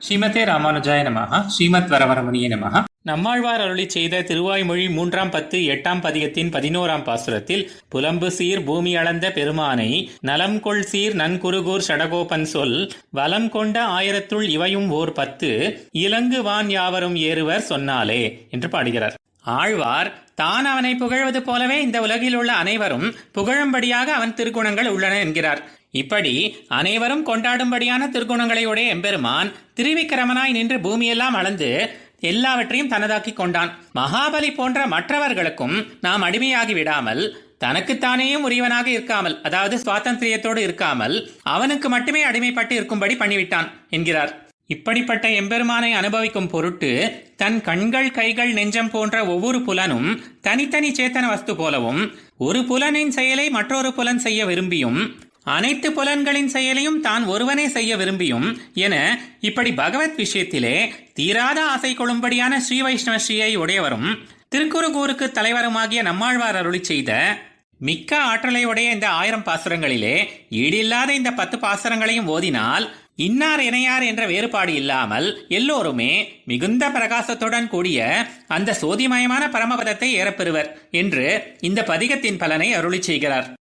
ஸ்ரீமதே ராமானுஜாய நமஹ. ஸ்ரீமத் வரவரமுனிய நமஹ. நம்மாழ்வார் அருளி செய்த திருவாய்மொழி மூன்றாம் பத்து எட்டாம் பதிகத்தின் பதினோராம் பாசுரத்தில் புலம்பு சீர் பூமி அளந்த பெருமானை நலம் கொள் சீர் நன்குருகூர் சடகோபன் சொல் வலம் கொண்ட ஆயிரத்துள் இவையும் ஓர் பத்து இலங்கு வான் யாவரும் ஏறுவர் சொன்னாலே என்று பாடுகிறார். ஆழ்வார் தான் அவனை புகழ்வது போலவே இந்த உலகில் உள்ள அனைவரும் புகழும்படியாக அவன் திருக்குணங்கள் உள்ளன என்கிறார். இப்படி அனைவரும் கொண்டாடும்படியான திருக்குணங்களை உடைய எம்பெருமான் திருவிக்கிரமனாய் நின்று பூமியெல்லாம் அளந்து எல்லாவற்றையும் தனதாக்கி கொண்டான். மகாபலி போன்ற மற்றவர்களுக்கும் நாம் அடிமையாகி விடாமல் தனக்குத்தானேயும் உரியவனாக இருக்காமல் அதாவது சுவாதந்திரியத்தோடு இருக்காமல் அவனுக்கு மட்டுமே அடிமைப்பட்டு இருக்கும்படி பண்ணிவிட்டான் என்கிறார். இப்படிப்பட்ட எம்பெருமானை அனுபவிக்கும் பொருட்டு தன் கண்கள் கைகள் நெஞ்சம் போன்ற ஒவ்வொரு புலனும் தனித்தனி சேத்தன வஸ்து போலவும் ஒரு புலனின் செயலை மற்றொரு புலன் செய்ய விரும்பியும் அனைத்து புலன்களின் செயலையும் தான் ஒருவனே செய்ய விரும்பியும் என இப்படி பகவத் விஷயத்திலே தீராத ஆசை கொள்ளும்படியான ஸ்ரீ வைஷ்ணவ ஸ்ரீயை உடையவரும் திருக்குறுகூருக்கு தலைவருமாகிய நம்மாழ்வார் அருளி செய்த மிக்க ஆற்றலை உடைய இந்த ஆயிரம் பாசுரங்களிலே ஈடில்லாத இந்த பத்து பாசுரங்களையும் ஓதினால் இன்னார் இணையார் என்ற வேறுபாடு இல்லாமல் எல்லோருமே மிகுந்த பிரகாசத்துடன் கூடிய அந்த சோதிமயமான பரமபதத்தை ஏறப்பெறுவர் என்று இந்த பதிகத்தின் பலனை அருளி செய்கிறார்.